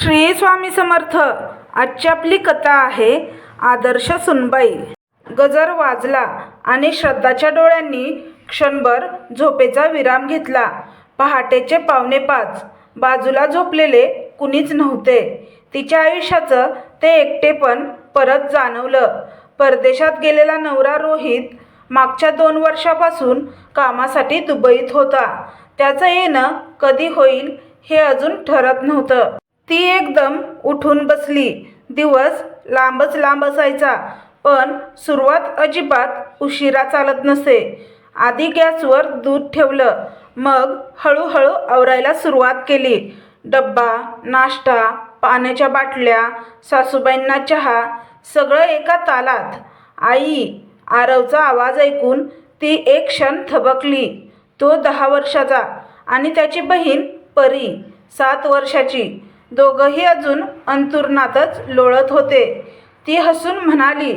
श्री स्वामी समर्थ आजची आपली कथा आहे आदर्श सुनबाई. गजर वाजला आणि श्रद्धाच्या डोळ्यांनी क्षणभर झोपेचा विराम घेतला. पहाटेचे पावणे पाच. बाजूला झोपलेले कुणीच नव्हते. तिच्या आयुष्याचं ते एकटेपण परत जाणवलं. परदेशात गेलेला नवरा रोहित मागच्या दोन वर्षापासून कामासाठी दुबईत होता. त्याचं येणं कधी होईल हे अजून ठरत नव्हतं. ती एकदम उठून बसली. दिवस लांबच लांब असायचा पण सुरुवात अजिबात उशिरा चालत नसे. आधी गॅसवर दूध ठेवलं मग हळूहळू आवरायला सुरुवात केली. डब्बा नाश्ता पाण्याच्या बाटल्या सासूबाईंना चहा सगळं एका तालात. आई आरवचा आवाज ऐकून ती एक क्षण थबकली. तो दहा वर्षाचा आणि त्याची बहीण परी सात वर्षाची. दोघंही अजून अंतुरणातच लोळत होते. ती हसून म्हणाली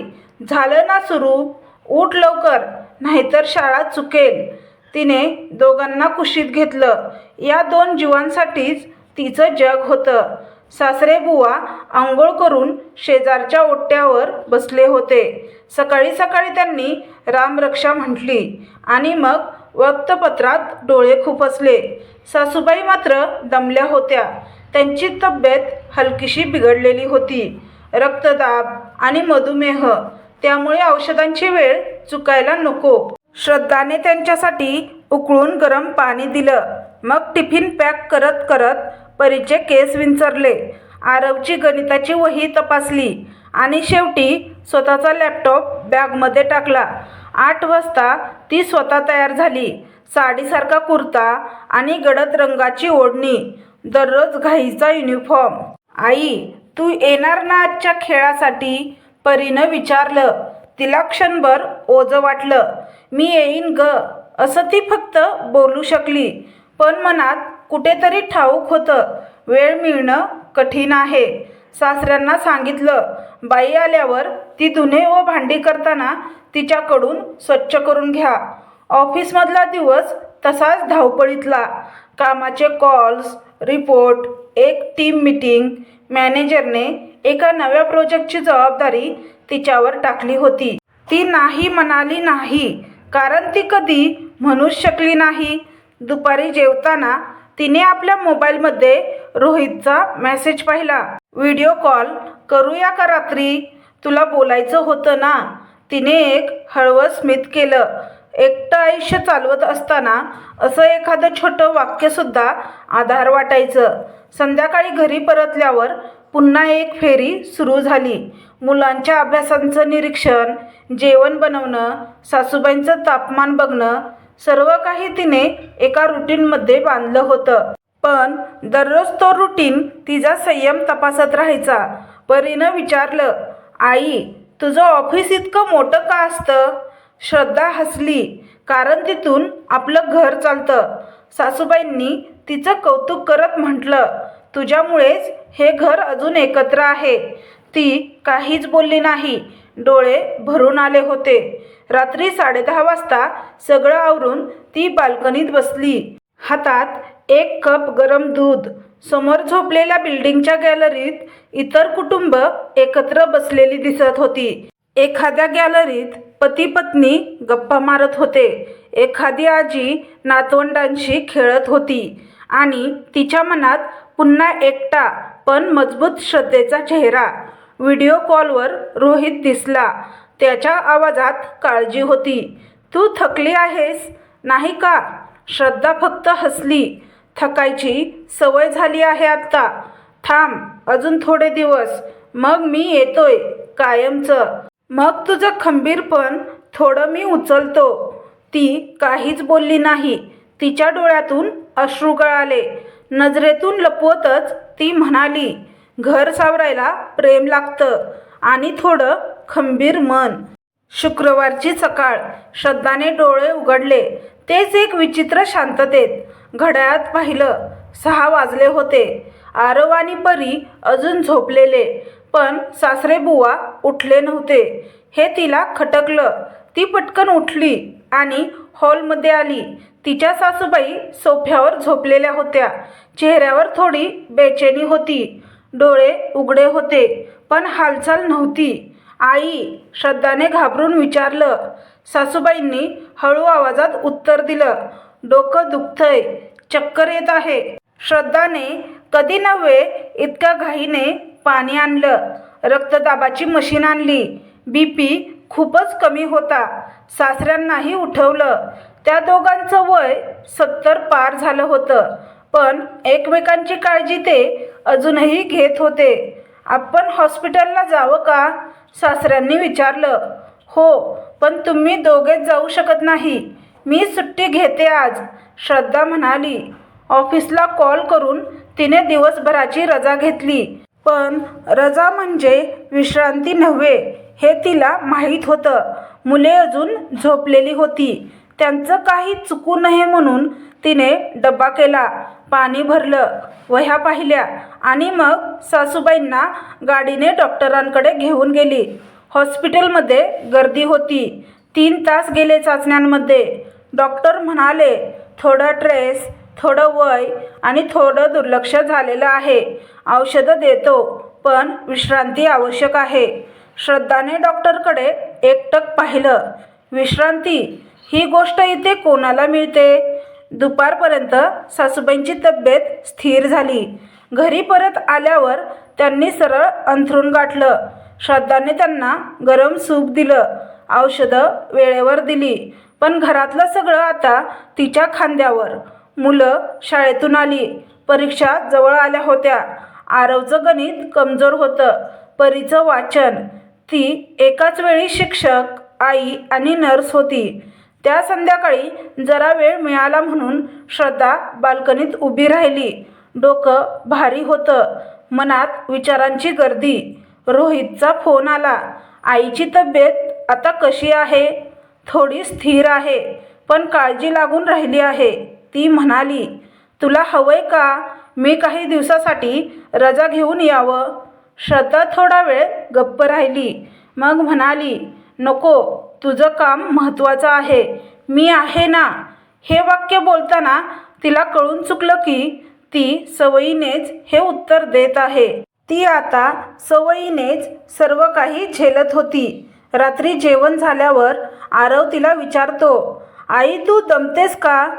झालं ना सुरू? उठ लवकर नाहीतर शाळा चुकेल. तिने दोघांना कुशीत घेतलं. या दोन जीवांसाठीच तिचं जग होतं. सासरे बुवा आंघोळ करून शेजारच्या ओट्यावर बसले होते. सकाळी सकाळी त्यांनी रामरक्षा म्हटली आणि मग वक्तपत्रात डोळे खुपसले. सासूबाई मात्र दमल्या होत्या. त्यांची तब्येत हलकीशी बिघडलेली होती. रक्तदाब आणि मधुमेह त्यामुळे औषधांची वेळ चुकायला नको. श्रद्धाने त्यांच्यासाठी उकळून गरम पाणी दिलं. मग टिफिन पॅक करत करत परीचे केस विंचरले. आरवची गणिताची वही तपासली आणि शेवटी स्वतःचा लॅपटॉप बॅगमध्ये टाकला. आठ वाजता ती स्वतः तयार झाली. साडीसारखा कुर्ता आणि गडद रंगाची ओढणी. दररोज घाईचा युनिफॉर्म आई तू येणार ना आजच्या खेळासाठी? परीनं विचारलं. तिला क्षणभर ओझं वाटलं. मी येईन ग. असं ती फक्त बोलू शकली. पण मनात कुठेतरी ठाऊक होतं. वेळ मिळणं कठीण आहे. सासऱ्यांना सांगितलं. बाई आल्यावर ती धुणे व भांडी करताना तिच्याकडून स्वच्छ करून घ्या. ऑफिसमधला दिवस तसाच धावपळीतला. कामाचे कॉल्स रिपोर्ट. एक टीम मीटिंग मॅनेजरने एका नव्या प्रोजेक्टची जबाबदारी तिच्यावर टाकली होती. ती नाही म्हणाली नाही कारण ती कधी म्हणूच शकली नाही. दुपारी जेवताना तिने आपल्या मोबाईलमध्ये रोहितचा मेसेज पाहिला. व्हिडिओ कॉल करूया का रात्री? तुला बोलायचं होतं ना? तिने एक हळवं स्मित केलं. एकटं आयुष्य चालवत असताना असं एखादं छोटं वाक्यसुद्धा आधार वाटायचं. संध्याकाळी घरी परतल्यावर पुन्हा एक फेरी सुरू झाली. मुलांच्या अभ्यासांचं निरीक्षण जेवण बनवणं सासूबाईंचं तापमान बघणं सर्व काही तिने एका रुटीनमध्ये बांधलं होतं. पण दररोज तो रुटीन तिचा संयम तपासत राहायचा. परीनं विचारलं आई तुझं ऑफिस इतकं मोठं का असतं? श्रद्धा हसली कारण तिथून आपलं घर चालतं. सासूबाईंनी तिचं कौतुक करत म्हटलं तुझ्यामुळेच हे घर अजून एकत्र आहे. ती काहीच बोलली नाही. डोळे भरून आले होते. रात्री साडेदहा वाजता सगळं आवरून ती बाल्कनीत बसली. हातात एक कप गरम दूध समोर झोपलेल्या बिल्डिंगच्या गॅलरीत इतर कुटुंब एकत्र बसलेली दिसत होती. एखाद्या गॅलरीत पती पत्नी गप्पा मारत होते. एखादी आजी नातवंडांशी खेळत होती आणि तिच्या मनात पुन्हा एकटा पण मजबूत श्रद्धेचा चेहरा व्हिडिओ कॉलवर रोहित दिसला. त्याच्या आवाजात काळजी होती. तू थकली आहेस? नाही का? श्रद्धा फक्त हसली. थकायची सवय झाली आहे आत्ता. थांब अजून थोडे दिवस. मग मी येतोय कायमचं. मग तुझं खंबीरपण थोडं मी उचलतो. ती काहीच बोलली नाही. तिच्या डोळ्यातून अश्रू गळाले. नजरेतून लपवतच ती म्हणाली घर सावरायला प्रेम लागतं आणि थोडं खंबीर मन. शुक्रवारची सकाळ. श्रद्धाने डोळे उघडले. तेच एक विचित्र शांततेत घड्याळात पाहिलं. सहा वाजले होते. आरव आणि परी अजून झोपलेले. पण सासरे बुवा उठले नव्हते. हे तिला खटकलं. ती पटकन उठली आणि हॉलमध्ये आली. तिच्या सासूबाई सोफ्यावर झोपलेल्या होत्या. चेहऱ्यावर थोडी बेचैनी होती. डोळे उघडे होते पण हालचाल नव्हती. आई श्रद्धाने घाबरून विचारलं. सासूबाईंनी हळू आवाजात उत्तर दिलं. डोकं दुखतंय. चक्कर येत आहे. श्रद्धाने कधी नव्हे इतक्या घाईने पाणी आणलं. रक्तदाबाची मशीन आणली. बी पी खूपच कमी होता. सासऱ्यांनाही उठवलं. त्या दोघांचं वय सत्तर पार झालं होतं. पण एकमेकांची काळजी ते अजूनही घेत होते. आपण हॉस्पिटलला जावं का? सासऱ्यांनी विचारलं. हो पण तुम्ही दोघेच जाऊ शकत नाही. मी सुट्टी घेते आज श्रद्धा म्हणाली. ऑफिसला कॉल करून तिने दिवसभराची रजा घेतली. पण रजा म्हणजे विश्रांती नव्हे हे तिला माहीत होतं. मुले अजून झोपलेली होती. त्यांचं काही चुकू नये म्हणून तिने डब्बा केला पाणी भरलं वह्या पाहिल्या आणि मग सासूबाईंना गाडीने डॉक्टरांकडे घेऊन गेली. हॉस्पिटलमध्ये गर्दी होती. तीन तास गेले चाचण्यांमध्ये. डॉक्टर म्हणाले थोडा ट्रेस थोडं वय आणि थोडं दुर्लक्ष झालेलं आहे. औषधं देतो पण विश्रांती आवश्यक आहे. श्रद्धाने डॉक्टरकडे एकटक पाहिलं. विश्रांती? ही गोष्ट इथे कोणाला मिळते? दुपारपर्यंत सासूबाईंची तब्येत स्थिर झाली. घरी परत आल्यावर त्यांनी सरळ अंथरून गाठलं. श्रद्धाने त्यांना गरम सूप दिलं. औषधं वेळेवर दिली. पण घरातलं सगळं आता तिच्या खांद्यावर. मुलं शाळेतून आली. परीक्षा जवळ आल्या होत्या. आरवचं गणित कमजोर होतं. परीचं वाचन. ती एकाच वेळी शिक्षक आई आणि नर्स होती. त्या संध्याकाळी जरा वेळ मिळाला म्हणून श्रद्धा बाल्कनीत उभी राहिली. डोकं भारी होतं. मनात विचारांची गर्दी. रोहितचा फोन आला. आईची तब्येत आता कशी आहे? थोडी स्थिर आहे पण काळजी लागून राहिली आहे. ती म्हणाली तुला हवंय का? मी काही दिवसासाठी रजा घेऊन यावं. श्रद्धा थोडा वेळ गप्प राहिली. मग म्हणाली नको तुझं काम महत्त्वाचं आहे. मी आहे ना? हे वाक्य बोलताना तिला कळून चुकलं की ती सवयीनेच हे उत्तर देत आहे. ती आता सवयीनेच सर्व काही झेलत होती. रात्री जेवण झाल्यावर आरव तिला विचारतो आई तू दमतेस का?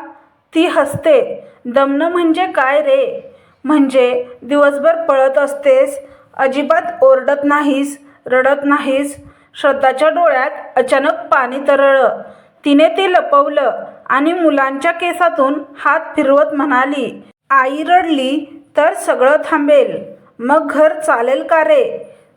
ती हसते. दमणं म्हणजे काय रे? म्हणजे दिवसभर पळत असतेस अजिबात ओरडत नाहीस रडत नाहीस. श्रद्धाच्या डोळ्यात अचानक पाणी तरळलं. तिने ते लपवलं आणि मुलांच्या केसातून हात फिरवत म्हणाली आई रडली तर सगळं थांबेल. मग घर चालेल का रे?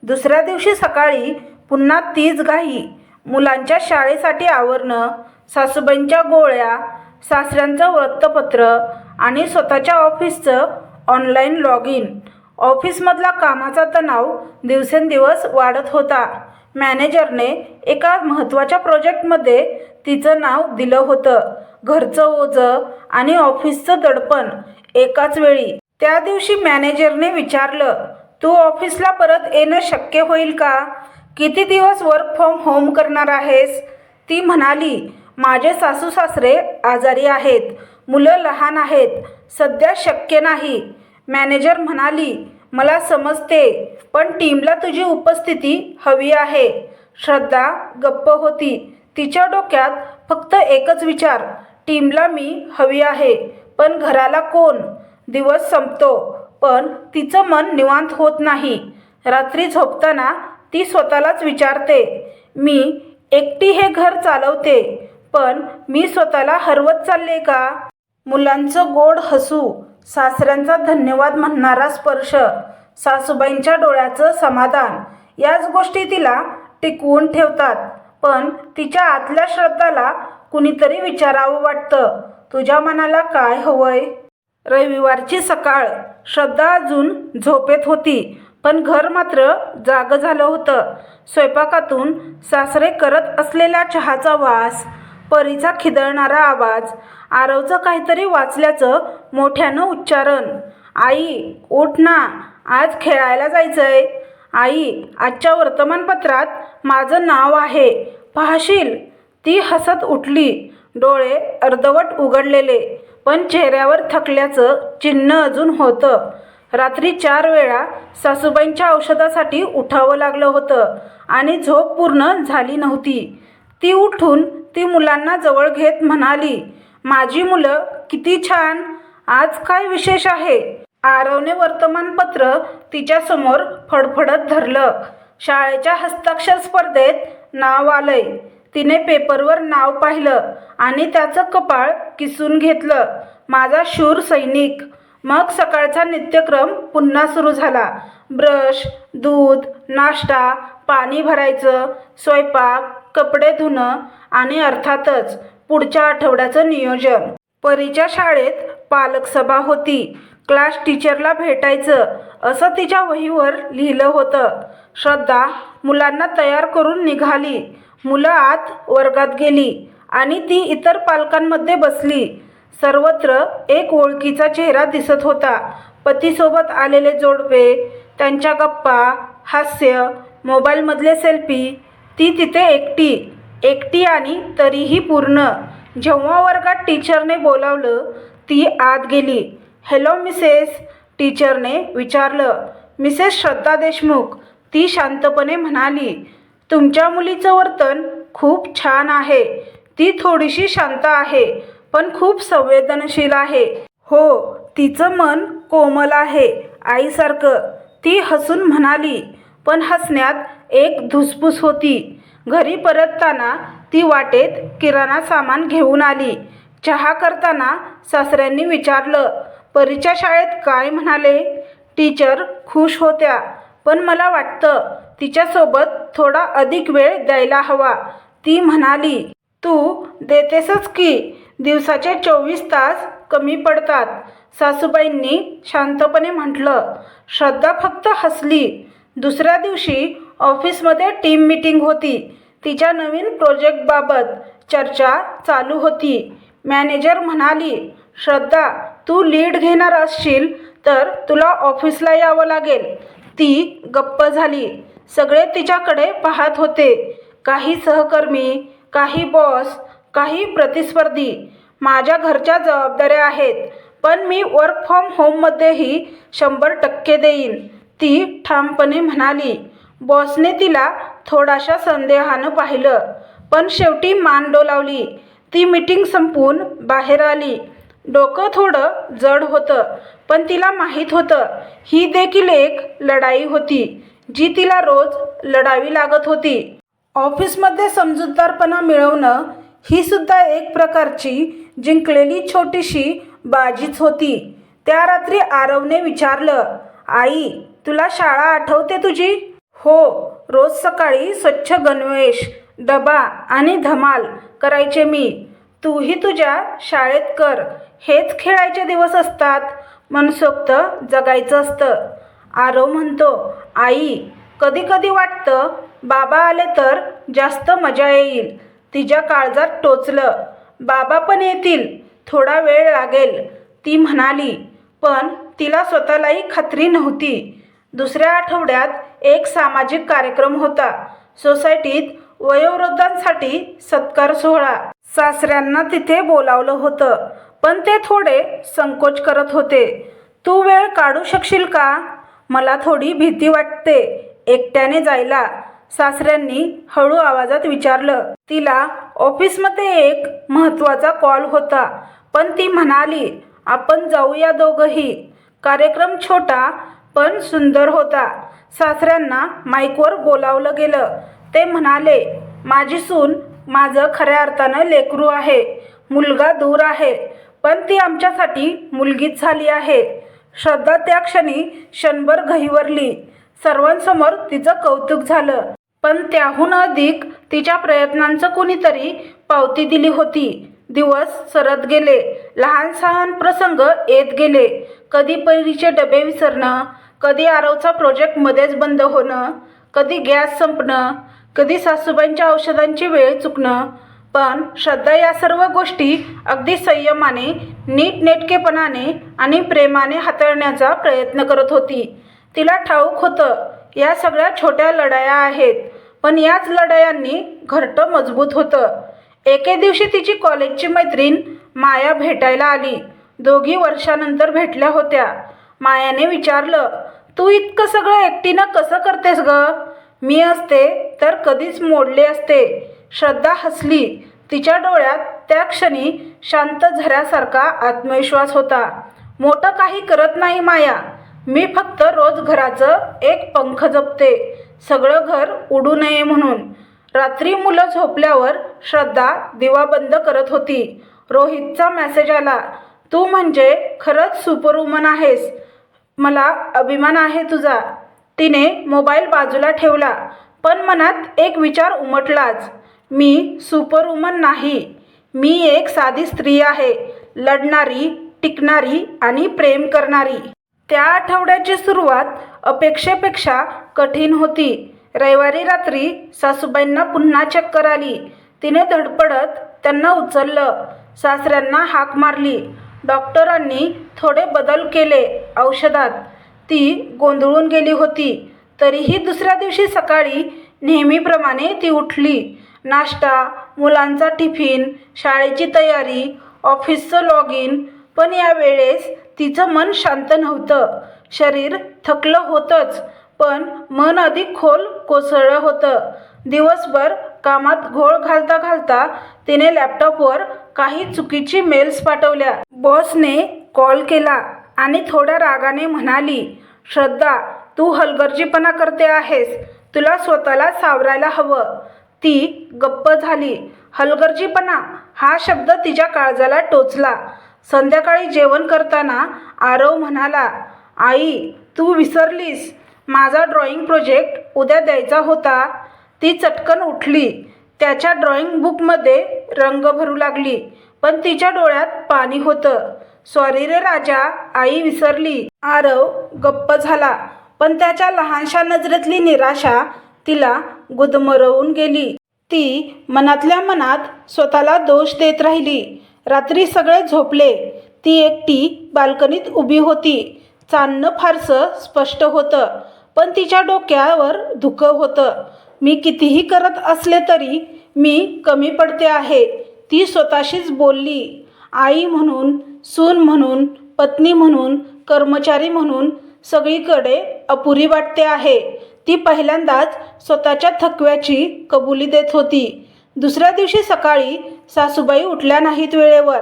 दुसऱ्या दिवशी सकाळी पुन्हा तीच घाई. मुलांच्या शाळेसाठी आवरणं सासूबाईंच्या गोळ्या सासऱ्यांचं वृत्तपत्र आणि स्वतःच्या ऑफिसचं ऑनलाईन लॉग इन ऑफिसमधला कामाचा तणाव दिवसेंदिवस वाढत होता. मॅनेजरने एका महत्त्वाच्या प्रोजेक्टमध्ये तिचं नाव दिलं होतं. घरचं ओझं आणि ऑफिसचं दडपण एकाच वेळी. त्या दिवशी मॅनेजरने विचारलं तू ऑफिसला परत येणं शक्य होईल का? किती दिवस वर्क फ्रॉम होम करणार आहेस? ती म्हणाली माझे सासू सासरे आजारी आहेत मुलं लहान आहेत सध्या शक्य नाही. मॅनेजर म्हणाली मला समजते पण टीमला तुझी उपस्थिती हवी आहे. श्रद्धा गप्प होती. तिच्या डोक्यात फक्त एकच विचार टीमला मी हवी आहे पण घराला कोण? दिवस संपतो पण तिचं मन निवांत होत नाही. रात्री झोपताना ती स्वतःलाच विचारते मी एकटी हे घर चालवते पण मी स्वतःला हरवत चालले का? मुलांचं गोड हसू सासऱ्यांचा धन्यवाद म्हणणारा स्पर्श सासूबाईंच्या डोळ्याचं समाधान याच गोष्टी तिला टिकवून ठेवतात. पण तिच्या आतल्या श्रद्धाला कुणीतरी विचारावं वाटतं. तुझ्या मनाला काय हवंय? रविवारची सकाळ. श्रद्धा अजून झोपेत होती पण घर मात्र जागं झालं होतं. स्वयंपाकातून सासरे करत असलेला चहाचा वास परीचा खिदळणारा आवाज. आरवचं काहीतरी वाचल्याचं मोठ्यानं उच्चारण. आई उठ ना आज खेळायला जायचंय. आई आजच्या वर्तमानपत्रात माझं नाव आहे. पाहशील? ती हसत उठली. डोळे अर्धवट उघडलेले पण चेहऱ्यावर थकल्याचं चिन्ह अजून होतं. रात्री चार वेळा सासूबाईंच्या औषधासाठी उठावं लागलं होतं आणि झोप पूर्ण झाली नव्हती. ती उठून ती मुलांना जवळ घेत म्हणाली माझी मुलं किती छान आज काय विशेष आहे? आरवने वर्तमानपत्र तिच्यासमोर फडफडत धरलं. शाळेच्या हस्ताक्षर स्पर्धेत नाव आलंय. तिने पेपरवर नाव पाहिलं आणि त्याचं कपाळ किसून घेतलं. माझा शूर सैनिक. मग सकाळचा नित्यक्रम पुन्हा सुरू झाला. ब्रश दूध नाश्ता पाणी भरायचं स्वयंपाक कपडे धुणं आणि अर्थातच पुढच्या आठवड्याचं नियोजन. परीच्या शाळेत पालक सभा होती. क्लास टीचरला भेटायचं असं तिच्या वहीवर लिहिलं होतं. श्रद्धा मुलांना तयार करून निघाली. मुलं आत वर्गात गेली आणि ती इतर पालकांमध्ये बसली. सर्वत्र एक ओळखीचा चेहरा दिसत होता. पतीसोबत आलेले जोडपे त्यांच्या गप्पा हास्य मोबाईलमधले सेल्फी ती तिथे एकटी एकटी आणि तरीही पूर्ण. जेव्हा वर्गात टीचरने बोलावलं ती आत गेली. हॅलो मिसेस टीचरने विचारलं. मिसेस श्रद्धा देशमुख ती शांतपणे म्हणाली. तुमच्या मुलीचं वर्तन खूप छान आहे. ती थोडीशी शांत आहे पण खूप संवेदनशील आहे. हो तिचं मन कोमल आहे आईसारखं. ती हसून म्हणाली. पण हसण्यात एक धुसफूस होती. घरी परतताना ती वाटेत किराणा सामान घेऊन आली. चहा करताना सासऱ्यांनी विचारलं परीच्या शाळेत काय म्हणाले? टीचर खुश होत्या पण मला वाटतं तिच्यासोबत थोडा अधिक वेळ द्यायला हवा. ती म्हणाली तू देतेसच की दिवसाचे चोवीस तास कमी पडतात. सासूबाईंनी शांतपणे म्हटलं श्रद्धा फक्त हसली. दुसऱ्या दिवशी ऑफिसमध्ये टीम मीटिंग होती. तिच्या नवीन प्रोजेक्टबाबत चर्चा चालू होती. मॅनेजर म्हणाली श्रद्धा तू लीड घेणार असशील तर तुला ऑफिसला यावं लागेल. ती गप्प झाली. सगळे तिच्याकडे पाहत होते. काही सहकर्मी काही बॉस काही प्रतिस्पर्धी माझ्या घरच्या जबाबदाऱ्या आहेत पण मी वर्क फ्रॉम होममध्येही शंभर टक्के देईन. ती ठामपणे म्हणाली. बॉसने तिला थोडाशा संदेहानं पाहिलं. पण शेवटी मान डोलावली. ती मीटिंग संपवून बाहेर आली. डोकं थोडं जड होतं पण तिला माहीत होतं ही देखील एक लढाई होती जी तिला रोज लढावी लागत होती. ऑफिसमध्ये समजूतदारपणा मिळवणं ही सुद्धा एक प्रकारची जिंकलेली छोटीशी बाजीच होती. त्या रात्री आरवने विचारलं आई तुला शाळा आठवते तुझी? हो रोज सकाळी स्वच्छ गणवेश डबा आणि धमाल करायचे मी. तूही तुझ्या शाळेत कर. हेच खेळायचे दिवस असतात. मनसोक्त जगायचं असतं. आरव म्हणतो आई कधी कधी वाटतं बाबा आले तर जास्त मजा येईल. तिच्या काळजात टोचलं. बाबा पण येतील. थोडा वेळ लागेल. ती म्हणाली. पण तिला स्वतःलाही खात्री नव्हती. दुसऱ्या आठवड्यात एक सामाजिक कार्यक्रम होता. सोसायटीत वयोवृद्धांसाठी सत्कार सोहळा. सासऱ्यांना तिथे बोलावलं होतं पण ते थोडे संकोच करत होते. तू वेळ काढू शकशील का? मला थोडी भीती वाटते. एकट्याने जायला. सासऱ्यांनी हळू आवाजात विचारलं. तिला ऑफिसमध्ये एक महत्त्वाचा कॉल होता पण ती म्हणाली आपण जाऊया दोघंही. कार्यक्रम छोटा पण सुंदर होता. सासऱ्यांना माईकवर बोलावलं गेलं. ते म्हणाले माझी सून माझं खऱ्या अर्थानं लेकरू आहे. मुलगा दूर आहे. पण ती आमच्यासाठी मुलगीच झाली आहे. श्रद्धा त्या क्षणी क्षणभर घहीवरली सर्वांसमोर तिचं कौतुक झालं. पण त्याहून अधिक तिच्या प्रयत्नांचं कुणीतरी पावती दिली होती. दिवस सरत गेले. लहान सहान प्रसंग येत गेले. कधी परीचे डबे विसरणं कधी आरवचा प्रोजेक्ट मध्येच बंद होणं कधी गॅस संपणं कधी सासूबाईंच्या औषधांची वेळ चुकणं पण श्रद्धा या सर्व गोष्टी अगदी संयमाने नीटनेटकेपणाने आणि प्रेमाने हाताळण्याचा प्रयत्न करत होती. तिला ठाऊक होतं या सगळ्या छोट्या लढाया आहेत पण याच लढायांनी घरटं मजबूत होतं. एके दिवशी तिची कॉलेजची मैत्रीण माया भेटायला आली. दोघी वर्षानंतर भेटल्या होत्या. मायाने विचारलं तू इतकं सगळं एकटीनं कसं करतेस ग? मी असते तर कधीच मोडले असते. श्रद्धा हसली. तिच्या डोळ्यात त्या क्षणी शांत झऱ्यासारखा आत्मविश्वास होता. मोठं काही करत नाही माया. मी फक्त रोज घराचं एक पंख जपते. सगळं घर उडू नये म्हणून. रात्री मुलं झोपल्यावर श्रद्धा दिवा बंद करत होती. रोहितचा मेसेज आला तू म्हणजे खरंच सुपरवुमन आहेस. मला अभिमान आहे तुझा. तिने मोबाईल बाजूला ठेवला पण मनात एक विचार उमटलाच. मी सुपरवुमन नाही. मी एक साधी स्त्री आहे लढणारी टिकणारी आणि प्रेम करणारी. त्या आठवड्याची सुरुवात अपेक्षेपेक्षा कठीण होती. रविवारी रात्री सासूबाईंना पुन्हा चक्कर आली. तिने धडपडत त्यांना उचललं. सासऱ्यांना हाक मारली. डॉक्टरांनी थोडे बदल केले औषधात. ती गोंधळून गेली होती. तरीही दुसऱ्या दिवशी सकाळी नेहमीप्रमाणे ती उठली. नाश्ता मुलांचा टिफिन शाळेची तयारी ऑफिसचं लॉग इन पण यावेळेस तिचं मन शांत नव्हतं. शरीर थकलं होतंच पण मन अधिक खोल कोसळलं होतं. दिवसभर कामात घोळ घालता घालता तिने लॅपटॉपवर काही चुकीची मेल्स पाठवल्या. बॉसने कॉल केला आणि थोड्या रागाने म्हणाली श्रद्धा तू हलगर्जीपणा करते आहेस. तुला स्वतःला सावरायला हवं. ती गप्प झाली. हलगर्जीपणा? हा शब्द तिच्या काळजाला टोचला. संध्याकाळी जेवण करताना आरव म्हणाला आई तू विसरलीस. माझा ड्रॉइंग प्रोजेक्ट उद्या द्यायचा होता. ती चटकन उठली. त्याच्या ड्रॉइंग बुकमध्ये रंग भरू लागली पण तिच्या डोळ्यात पाणी होतं. सॉरी रे राजा आई विसरली. आरव गप्प झाला पण त्याच्या लहानशा नजरेतली निराशा तिला गुदमरवून गेली. ती मनातल्या मनात स्वतःला दोष देत राहिली. रात्री सगळे झोपले. ती एकटी बाल्कनीत उभी होती. चांदणं फारसं स्पष्ट होतं पण तिच्या डोक्यावर धुकं होतं. मी कितीही करत असले तरी मी कमी पडते आहे. ती स्वतःशीच बोलली. आई म्हणून सून म्हणून पत्नी म्हणून कर्मचारी म्हणून सगळीकडे अपुरी वाटते आहे. ती पहिल्यांदाच स्वतःच्या थकव्याची कबुली देत होती. दुसऱ्या दिवशी सकाळी सासूबाई उठल्या नाहीत वेळेवर.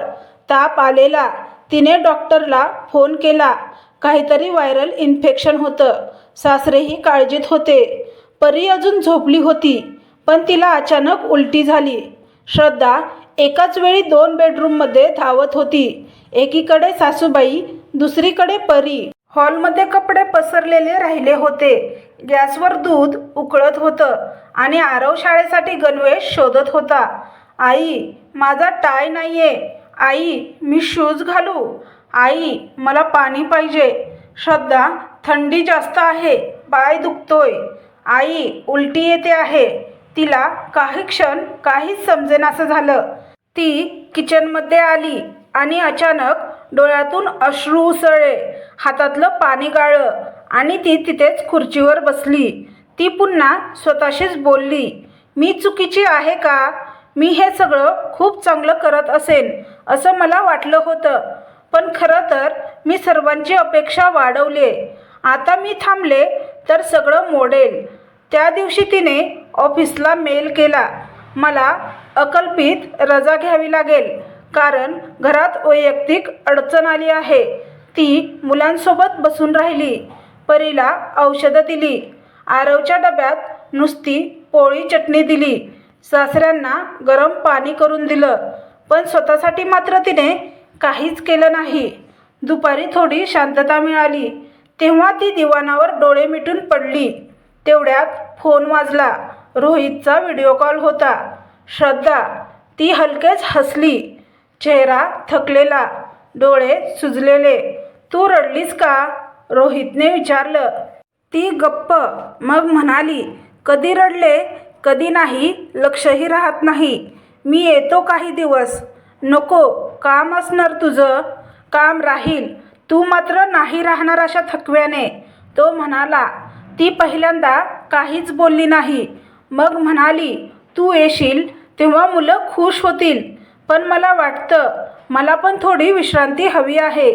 ताप आलेला. तिने डॉक्टरला फोन केला. काहीतरी व्हायरल इन्फेक्शन होतं. सासरेही काळजीत होते. परी अजून झोपली होती पण तिला अचानक उलटी झाली. श्रद्धा एकाच वेळी दोन बेडरूममध्ये धावत होती. एकीकडे सासूबाई दुसरीकडे परी. हॉलमध्ये कपडे पसरलेले राहिले होते. गॅसवर दूध उकळत होतं आणि आरव शाळेसाठी गणवेश शोधत होता. आई माझा टाय नाही आहे आई मी शूज घालू. आई मला पाणी पाहिजे. श्रद्धा थंडी जास्त आहे. पाय दुखतोय. आई उलटी येते आहे. तिला काही क्षण काहीच समजेनासं झालं. ती किचनमध्ये आली आणि अचानक डोळ्यातून अश्रू उसळले. हातातलं पाणी गाळलं आणि ती तिथेच खुर्चीवर बसली. ती पुन्हा स्वतःशीच बोलली मी चुकीची आहे का? मी हे सगळं खूप चांगलं करत असेन असं मला वाटलं होतं. पण खरं तर मी सर्वांची अपेक्षा वाढवली. आता मी थांबले तर सगळं मोडेल. त्या दिवशी तिने ऑफिसला मेल केला. मला अकल्पित रजा घ्यावी लागेल कारण घरात वैयक्तिक अडचण आली आहे. ती मुलांसोबत बसून राहिली परीला औषधं दिली आरवच्या डब्यात नुसती पोळी चटणी दिली सासऱ्यांना गरम पाणी करून दिलं पण स्वतःसाठी मात्र तिने काहीच केलं नाही. दुपारी थोडी शांतता मिळाली तेव्हा ती दिवाणावर डोळे मिटून पडली. तेवढ्यात फोन वाजला. रोहितचा व्हिडिओ कॉल होता. श्रद्धा ती हलकेच हसली. चेहरा थकलेला. डोळे सुजलेले. तू रडलीस का? रोहितने विचारलं. ती गप्प. मग म्हणाली कधी रडले कधी नाही लक्षही राहत नाही. मी येतो काही दिवस. नको काम असणार तुझं. काम राहील. तू मात्र नाही राहणार अशा थकव्याने. तो म्हणाला ती पहिल्यांदा काहीच बोलली नाही. मग म्हणाली तू येशील तेव्हा मुलं खुश होतील. पण मला वाटतं मला पण थोडी विश्रांती हवी आहे.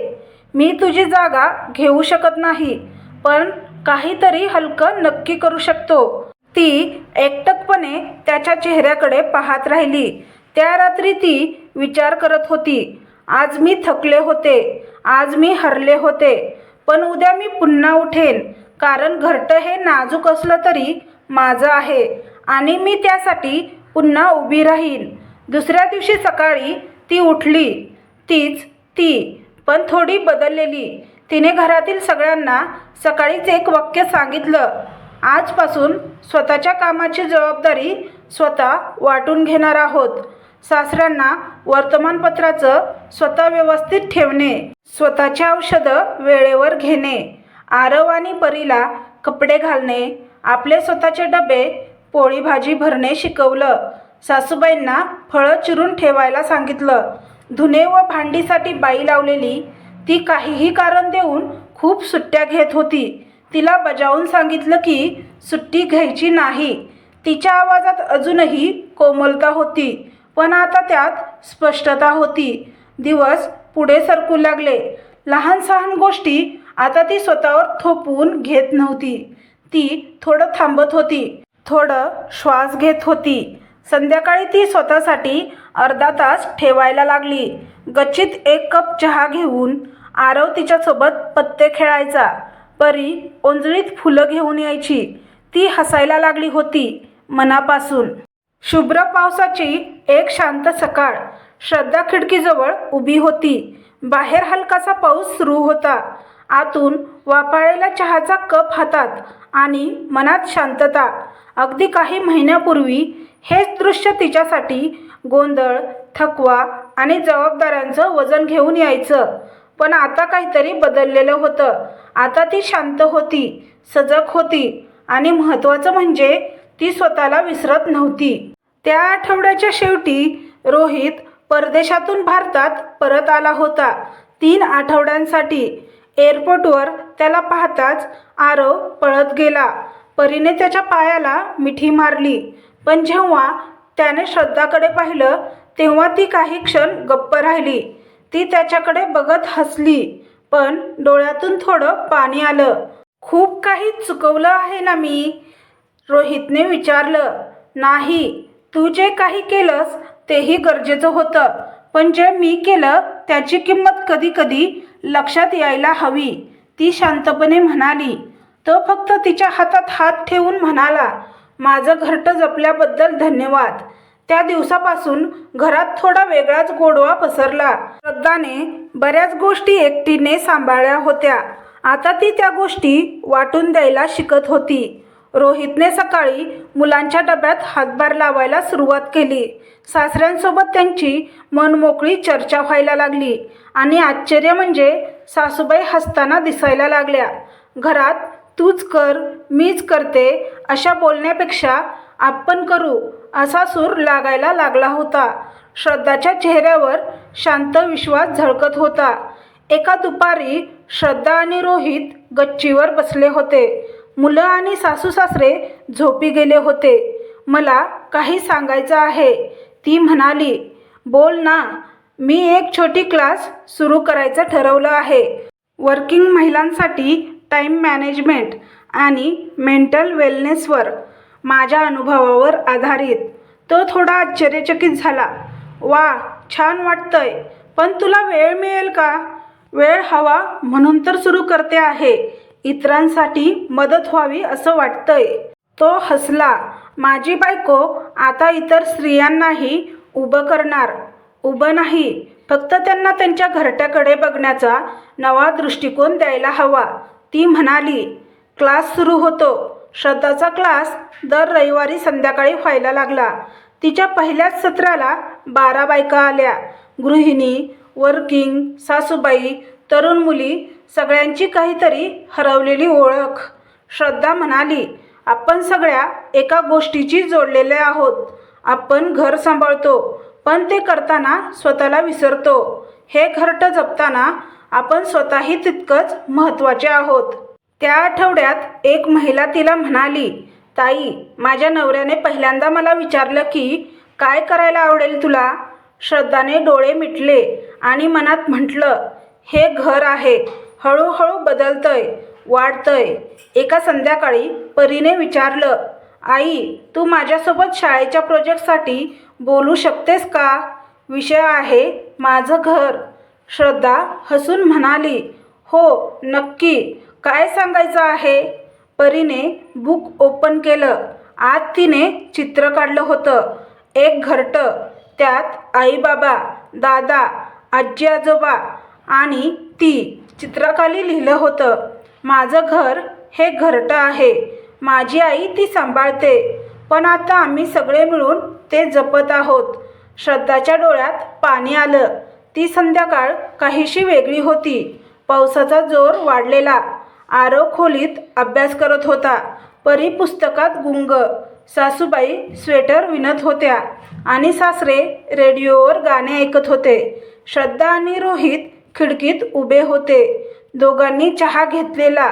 मी तुझी जागा घेऊ शकत नाही पण काहीतरी हलकं नक्की करू शकतो. ती एकटकपणे त्याच्या चेहऱ्याकडे पाहत राहिली. त्या रात्री ती विचार करत होती आज मी थकले होते आज मी हरले होते पण उद्या मी पुन्हा उठेन. कारण घरटं हे नाजूक असलं तरी माझं आहे आणि मी त्यासाठी पुन्हा उभी राहीन. दुसऱ्या दिवशी सकाळी ती उठली. तीच ती पण थोडी बदललेली. तिने घरातील सगळ्यांना सकाळीच एक वाक्य सांगितलं. आजपासून स्वतःच्या कामाची जबाबदारी स्वतः वाटून घेणार आहोत. सासऱ्यांना वर्तमानपत्राचं स्वतः व्यवस्थित ठेवणे. स्वतःचे औषधं वेळेवर घेणे. आरव आणि परीला कपडे घालणे आपले स्वतःचे डबे पोळी भाजी भरणे शिकवलं. सासूबाईंना फळं चिरून ठेवायला सांगितलं. धुणे व भांडीसाठी बाई लावलेली ती काहीही कारण देऊन खूप सुट्ट्या घेत होती. तिला बजावून सांगितलं की सुट्टी घ्यायची नाही. तिच्या आवाजात अजूनही कोमलता होती पण आता त्यात स्पष्टता होती. दिवस पुढे सरकू लागले. लहान सहान गोष्टी आता ती स्वतःवर थोपवून घेत नव्हती. ती थोडं थांबत होती. थोडं श्वास घेत होती. संध्याकाळी ती स्वतःसाठी अर्धा तास ठेवायला लागली. गच्चीत एक कप चहा घेऊन आरव तिच्यासोबत पत्ते खेळायचा. परी ओंजळीत फुलं घेऊन यायची. ती हसायला लागली होती मनापासून. शुभ्र पावसाची एक शांत सकाळ. श्रद्धा खिडकीजवळ उभी होती. बाहेर हलकासा पाऊस सुरू होता. आतून वापाळलेला चहाचा कप हातात आणि मनात शांतता. अगदी काही महिन्यापूर्वी हेच दृश्य तिच्यासाठी गोंधळ थकवा आणि जबाबदाऱ्यांचं वजन घेऊन यायचं. पण आता काहीतरी बदललेलं होतं. आता ती शांत होती सजग होती आणि महत्त्वाचं म्हणजे ती स्वतःला विसरत नव्हती. त्या आठवड्याच्या शेवटी रोहित परदेशातून भारतात परत आला होता. तीन आठवड्यांसाठी एअरपोर्टवर त्याला पाहताच आरव पळत गेला. परीने त्याच्या पायाला मिठी मारली. पण जेव्हा त्याने श्रद्धाकडे पाहिलं तेव्हा ती काही क्षण गप्प राहिली. ती त्याच्याकडे बघत हसली पण डोळ्यातून थोडं पाणी आलं. खूप काही चुकवलं आहे ना मी? रोहितने विचारलं. नाही तू जे काही केलंस तेही गरजेचं होतं. पण जे मी केलं त्याची किंमत कधी कधी लक्षात यायला हवी. ती शांतपणे म्हणाली तो फक्त तिच्या हातात हात ठेवून म्हणाला माझं घरटं जपल्याबद्दल धन्यवाद. त्या दिवसापासून घरात थोडा वेगळाच गोडवा पसरला. श्रद्धाने बऱ्याच गोष्टी एकटीने सांभाळल्या होत्या. आता ती त्या गोष्टी वाटून द्यायला शिकत होती. रोहितने सकाळी मुलांच्या डब्यात हातभार लावायला सुरुवात केली. सासऱ्यांसोबत त्यांची मनमोकळी चर्चा व्हायला लागली आणि आश्चर्य म्हणजे सासूबाई हसताना दिसायला लागल्या. घरात तूच कर मीच करते अशा बोलण्यापेक्षा आपण करू असा सूर लागायला लागला होता. श्रद्धाच्या चेहऱ्यावर शांत विश्वास झळकत होता. एका दुपारी श्रद्धा आणि रोहित गच्चीवर बसले होते. मुलं आणि सासू सासरे झोपी गेले होते. मला काही सांगायचं आहे. ती म्हणाली बोल ना मी एक छोटी क्लास सुरू करायचं ठरवलं आहे. वर्किंग महिलांसाठी टाईम मॅनेजमेंट आणि मेंटल वेलनेसवर माझ्या अनुभवावर आधारित. तो थोडा आश्चर्यचकित झाला. वा छान वाटतंय पण तुला वेळ मिळेल का? वेळ हवा म्हणून तर सुरू करते आहे. इतरांसाठी मदत व्हावी असं वाटतंय. तो हसला माझी बायको आता इतर स्त्रियांनाही उभं करणार उभं नाही. फक्त त्यांना त्यांच्या घरट्याकडे बघण्याचा नवा दृष्टिकोन द्यायला हवा. ती म्हणाली क्लास सुरू होतो. श्रद्धाचा क्लास दर रविवारी संध्याकाळी व्हायला लागला. तिच्या पहिल्याच सत्राला बारा बायका आल्या. गृहिणी वर्किंग सासूबाई तरुण मुली सगळ्यांची काहीतरी हरवलेली ओळख. श्रद्धा म्हणाली आपण सगळ्या एका गोष्टीची जोडलेले आहोत. आपण घर सांभाळतो पण ते करताना स्वतःला विसरतो. हे घरटं जपताना आपण स्वतःही तितकंच महत्त्वाचे आहोत. त्या आठवड्यात एक महिला तिला म्हणाली ताई माझ्या नवऱ्याने पहिल्यांदा मला विचारलं की काय करायला आवडेल तुला? श्रद्धाने डोळे मिटले आणि मनात म्हटलं हे घर आहे. हळूहळू बदलतंय वाढतंय. एका संध्याकाळी परीने विचारलं आई तू माझ्यासोबत शाळेच्या प्रोजेक्टसाठी बोलू शकतेस का? विषय आहे माझं घर. श्रद्धा हसून म्हणाली हो नक्की. काय सांगायचं आहे? परीने बुक ओपन केलं. आत तिने चित्र काढलं होतं. एक घरटं त्यात आईबाबा दादा आजी आजोबा आणि ती. चित्राखाली लिहिलं होतं माझं घर हे घरटं आहे. माझी आई ती सांभाळते. पण आता आम्ही सगळे मिळून ते जपत आहोत. श्रद्धाच्या डोळ्यात पाणी आलं. ती संध्याकाळ काहीशी वेगळी होती. पावसाचा जोर वाढलेला. आरव खोलीत अभ्यास करत होता. परी पुस्तकात गुंग सासूबाई स्वेटर विणत होत्या आणि सासरे रेडिओवर गाणे ऐकत होते. श्रद्धा आणि रोहित खिडकीत उभे होते. दोघांनी चहा घेतलेला.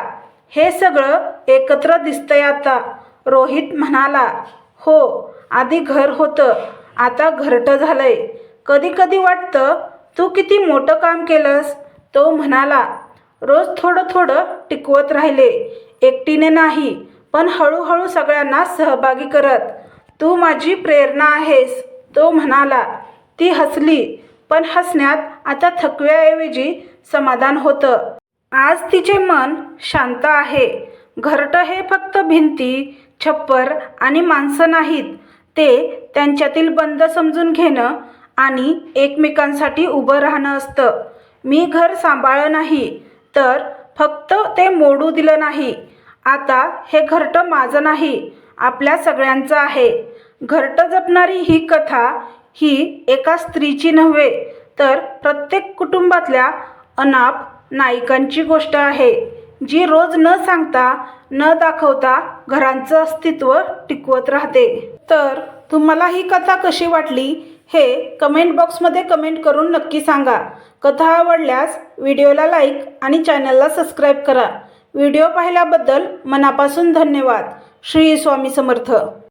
हे सगळं एकत्र दिसतंय आता. रोहित म्हणाला हो आधी घर होतं. आता घरटं झालंय. कधी कधी वाटतं तू किती मोठं काम केलंस. तो म्हणाला रोज थोडं थोडं टिकवत राहिले. एकटीने नाही पण हळूहळू सगळ्यांना सहभागी करत. तू माझी प्रेरणा आहेस. तो म्हणाला ती हसली. पण हसण्यात आता थकव्याऐवजी समाधान होतं. आज तिचे मन शांत आहे. घरटं हे फक्त भिंती छप्पर आणि माणसं नाहीत. ते त्यांच्यातील बंद समजून घेणं आणि एकमेकांसाठी उभं राहणं असतं. मी घर सांभाळलं नाही तर फक्त ते मोडू दिलं नाही. आता हे घरटं माझं नाही आपल्या सगळ्यांचं आहे. घरटं जपणारी ही कथा ही एका स्त्रीची नव्हे तर प्रत्येक कुटुंबातल्या अनाप नायिकांची गोष्ट आहे जी रोज न सांगता न दाखवता घरांचं अस्तित्व टिकवत राहते. तर तुम्हाला ही कथा कशी वाटली हे कमेंट बॉक्समध्ये कमेंट करून नक्की सांगा. कथा आवडल्यास व्हिडिओला लाईक आणि चॅनलला सबस्क्राईब करा. व्हिडिओ पाहिल्याबद्दल मनापासून धन्यवाद. श्री स्वामी समर्थ.